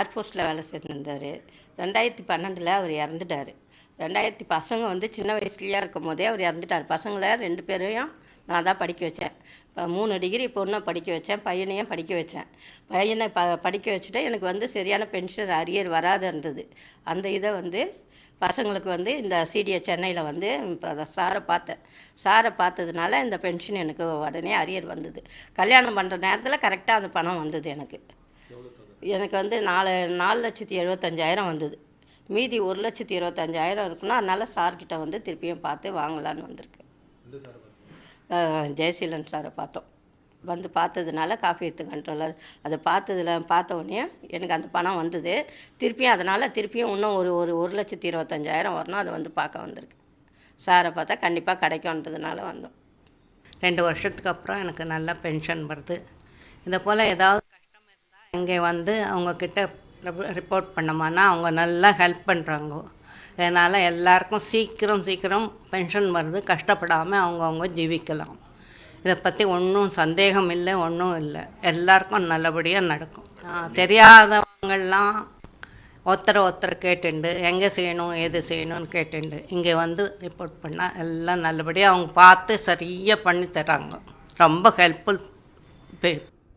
ஏர்ஃபோர்ஸில் வேலை செஞ்சிருந்தார் ரெண்டாயிரத்தி பன்னெண்டில் அவர் இறந்துட்டார். ரெண்டாயிரத்தி பசங்க வந்து சின்ன வயசுலேயே இருக்கும் போதே அவர் இறந்துட்டார். பசங்களை ரெண்டு பேரையும் நான் தான் படிக்க வச்சேன். இப்போ மூணு டிகிரி பொண்ணை படிக்க வச்சேன். பையனையும் படிக்க வச்சேன். பையனை ப படிக்க வச்சுட்டு எனக்கு வந்து சரியான பென்ஷன் அரியர் வராது இருந்தது. அந்த இதை வந்து பசங்களுக்கு வந்து இந்த சிடிஏ சென்னையில் வந்து இப்போ சாரை பார்த்தேன். சாரை பார்த்ததுனால இந்த பென்ஷன் எனக்கு உடனே அரியர் வந்தது. கல்யாணம் பண்ணுற நேரத்தில் கரெக்டாக அந்த பணம் வந்தது எனக்கு. எனக்கு வந்து நாலு நாலு லட்சத்தி எழுபத்தஞ்சாயிரம் வந்தது. மீதி ஒரு லட்சத்தி இருபத்தஞ்சாயிரம் இருக்குன்னா அதனால் சார்கிட்ட வந்து திருப்பியும் பார்த்து வாங்கலான்னு வந்திருக்கேன். ஜெயசீலன் சாரை பார்த்தோம். வந்து பார்த்ததுனால காஃபி வித்து கண்ட்ரோலர். அதை பார்த்ததுல பார்த்த உடனே எனக்கு அந்த பணம் வந்தது. திருப்பியும் அதனால் திருப்பியும் இன்னும் ஒரு ஒரு ஒரு லட்சத்தி இருபத்தஞ்சாயிரம் வரணும். அதை வந்து பார்க்க வந்திருக்கு சாரை பார்த்தா கண்டிப்பாக கிடைக்கும்ன்றதுனால வந்தோம். ரெண்டு வருஷத்துக்கு அப்புறம் எனக்கு நல்ல பென்ஷன் வருது. இதை போல் ஏதாவது இங்கே வந்து அவங்கக்கிட்ட ரிப்போர்ட் பண்ணோம்னா அவங்க நல்லா ஹெல்ப் பண்ணுறாங்க அதனால் எல்லாருக்கும் சீக்கிரம் சீக்கிரம் பென்ஷன் வருது. கஷ்டப்படாமல் அவங்கவுங்க ஜீவிக்கலாம். இதை பற்றி ஒன்றும் சந்தேகம் இல்லை ஒன்றும் இல்லை. எல்லாருக்கும் நல்லபடியாக நடக்கும். தெரியாதவங்கள்லாம் ஒருத்தரை ஒருத்தரை ஒருத்தர் கேட்டுண்டு எங்கே செய்யணும் எது செய்யணும்னு கேட்டுண்டு இங்கே வந்து ரிப்போர்ட் பண்ணால் எல்லாம் நல்லபடியாக அவங்க பார்த்து சரியாக பண்ணி தராங்க. ரொம்ப ஹெல்ப்ஃபுல்